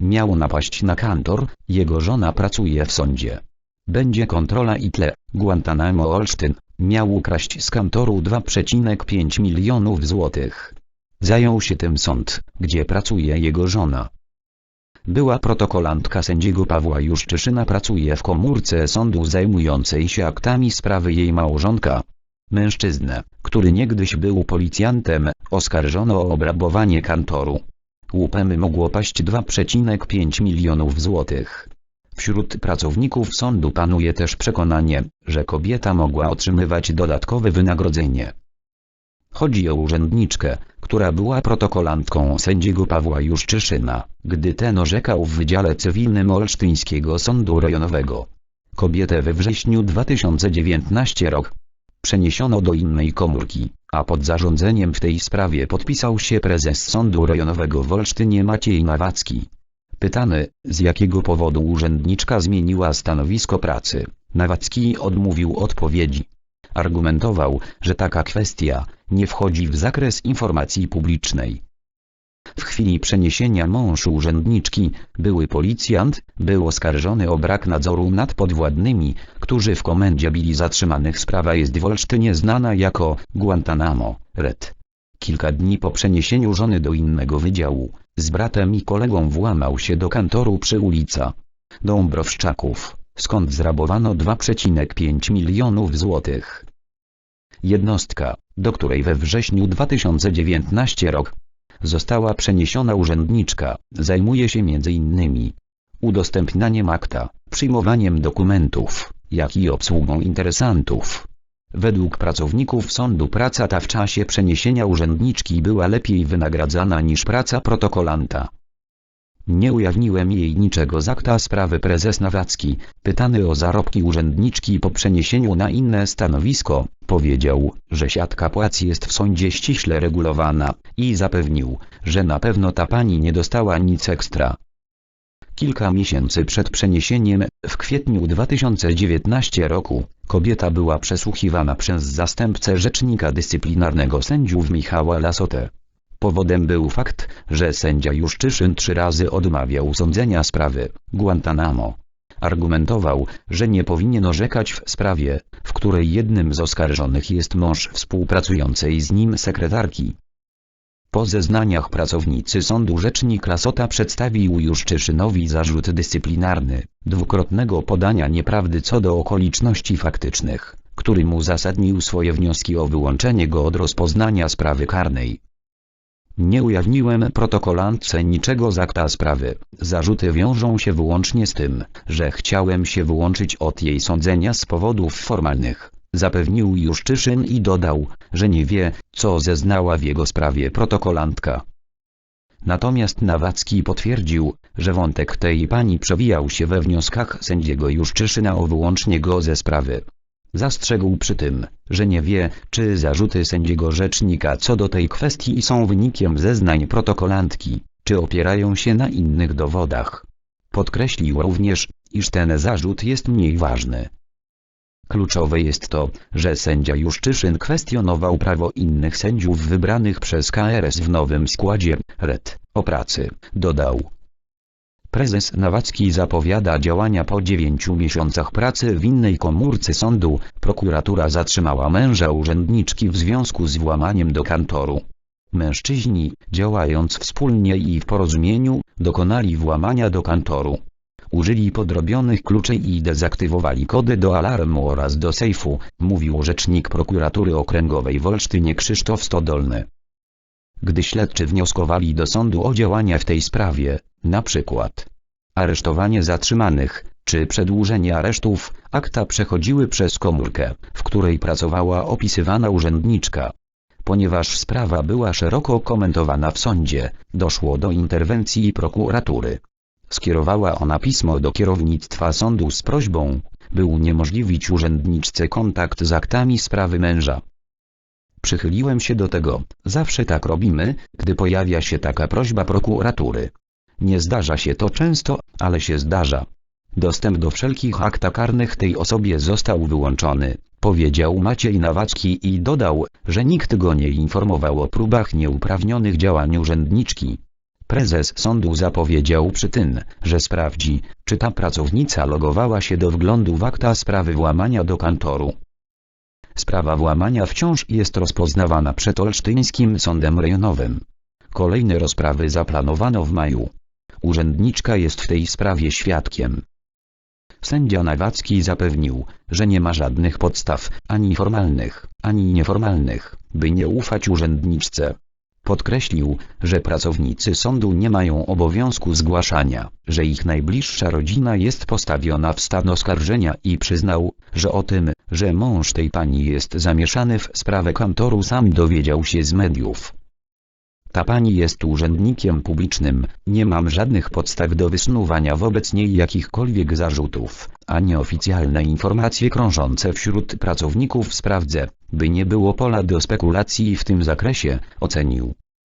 Miał napaść na kantor, jego żona pracuje w sądzie. Będzie kontrola i tle, Guantanamo Olsztyn, miał ukraść z kantoru 2,5 milionów złotych. Zajął się tym sąd, gdzie pracuje jego żona. Była protokolantka sędziego Pawła Juszczyszyna pracuje w komórce sądu zajmującej się aktami sprawy jej małżonka. Mężczyznę, który niegdyś był policjantem, oskarżono o obrabowanie kantoru. Łupem mogło paść 2,5 milionów złotych. Wśród pracowników sądu panuje też przekonanie, że kobieta mogła otrzymywać dodatkowe wynagrodzenie. Chodzi o urzędniczkę, która była protokolantką sędziego Pawła Juszczyszyna, gdy ten orzekał w Wydziale Cywilnym Olsztyńskiego Sądu Rejonowego. Kobietę we wrześniu 2019 rok przeniesiono do innej komórki, a pod zarządzeniem w tej sprawie podpisał się prezes Sądu Rejonowego w Olsztynie Maciej Nawacki. Pytany, z jakiego powodu urzędniczka zmieniła stanowisko pracy, Nawacki odmówił odpowiedzi. Argumentował, że taka kwestia nie wchodzi w zakres informacji publicznej. W chwili przeniesienia mąż urzędniczki, były policjant, był oskarżony o brak nadzoru nad podwładnymi, którzy w komendzie bili zatrzymanych. Sprawa jest w Olsztynie znana jako Guantanamo, Red. Kilka dni po przeniesieniu żony do innego wydziału, z bratem i kolegą włamał się do kantoru przy ulica Dąbrowszczaków, skąd zrabowano 2,5 milionów złotych. Jednostka, do której we wrześniu 2019 rok została przeniesiona urzędniczka, zajmuje się m.in. udostępnianiem akta, przyjmowaniem dokumentów, jak i obsługą interesantów. Według pracowników sądu praca ta w czasie przeniesienia urzędniczki była lepiej wynagradzana niż praca protokolanta. Nie ujawniłem jej niczego z akta sprawy prezes Nawacki, pytany o zarobki urzędniczki po przeniesieniu na inne stanowisko, powiedział, że siatka płac jest w sądzie ściśle regulowana, i zapewnił, że na pewno ta pani nie dostała nic ekstra. Kilka miesięcy przed przeniesieniem, w kwietniu 2019 roku, kobieta była przesłuchiwana przez zastępcę rzecznika dyscyplinarnego sędziów Michała Lasotę. Powodem był fakt, że sędzia Juszczyszyn trzy razy odmawiał sądzenia sprawy Guantanamo. Argumentował, że nie powinien orzekać w sprawie, w której jednym z oskarżonych jest mąż współpracującej z nim sekretarki. Po zeznaniach pracownicy sądu rzecznik Lasota przedstawił Juszczyszynowi zarzut dyscyplinarny, dwukrotnego podania nieprawdy co do okoliczności faktycznych, którym uzasadnił swoje wnioski o wyłączenie go od rozpoznania sprawy karnej. Nie ujawniłem protokolantce niczego z akta sprawy. Zarzuty wiążą się wyłącznie z tym, że chciałem się wyłączyć od jej sądzenia z powodów formalnych. Zapewnił Juszczyszyn i dodał, że nie wie, co zeznała w jego sprawie protokolantka. Natomiast Nawacki potwierdził, że wątek tej pani przewijał się we wnioskach sędziego Juszczyszyna o wyłącznie go ze sprawy. Zastrzegł przy tym, że nie wie, czy zarzuty sędziego rzecznika co do tej kwestii są wynikiem zeznań protokolantki, czy opierają się na innych dowodach. Podkreślił również, iż ten zarzut jest mniej ważny. Kluczowe jest to, że sędzia Juszczyszyn kwestionował prawo innych sędziów wybranych przez KRS w nowym składzie, RED, o pracy, dodał. Prezes Nawacki zapowiada działania po dziewięciu miesiącach pracy w innej komórce sądu. Prokuratura zatrzymała męża urzędniczki w związku z włamaniem do kantoru. Mężczyźni, działając wspólnie i w porozumieniu, dokonali włamania do kantoru. Użyli podrobionych kluczy i dezaktywowali kody do alarmu oraz do sejfu, mówił rzecznik prokuratury okręgowej w Olsztynie Krzysztof Stodolny. Gdy śledczy wnioskowali do sądu o działania w tej sprawie, na przykład aresztowanie zatrzymanych, czy przedłużenie aresztów, akta przechodziły przez komórkę, w której pracowała opisywana urzędniczka. Ponieważ sprawa była szeroko komentowana w sądzie, doszło do interwencji prokuratury. Skierowała ona pismo do kierownictwa sądu z prośbą, by uniemożliwić urzędniczce kontakt z aktami sprawy męża. Przychyliłem się do tego, zawsze tak robimy, gdy pojawia się taka prośba prokuratury. Nie zdarza się to często, ale się zdarza. Dostęp do wszelkich akt karnych tej osobie został wyłączony, powiedział Maciej Nawacki i dodał, że nikt go nie informował o próbach nieuprawnionych działań urzędniczki. Prezes sądu zapowiedział przy tym, że sprawdzi, czy ta pracownica logowała się do wglądu w akta sprawy włamania do kantoru. Sprawa włamania wciąż jest rozpoznawana przed Olsztyńskim Sądem Rejonowym. Kolejne rozprawy zaplanowano w maju. Urzędniczka jest w tej sprawie świadkiem. Sędzia Nawacki zapewnił, że nie ma żadnych podstaw, ani formalnych, ani nieformalnych, by nie ufać urzędniczce. Podkreślił, że pracownicy sądu nie mają obowiązku zgłaszania, że ich najbliższa rodzina jest postawiona w stan oskarżenia i przyznał, że o tym, że mąż tej pani jest zamieszany w sprawę kantoru sam dowiedział się z mediów. Ta pani jest urzędnikiem publicznym, nie mam żadnych podstaw do wysnuwania wobec niej jakichkolwiek zarzutów, a nieoficjalne informacje krążące wśród pracowników sprawdzę, by nie było pola do spekulacji w tym zakresie, ocenił.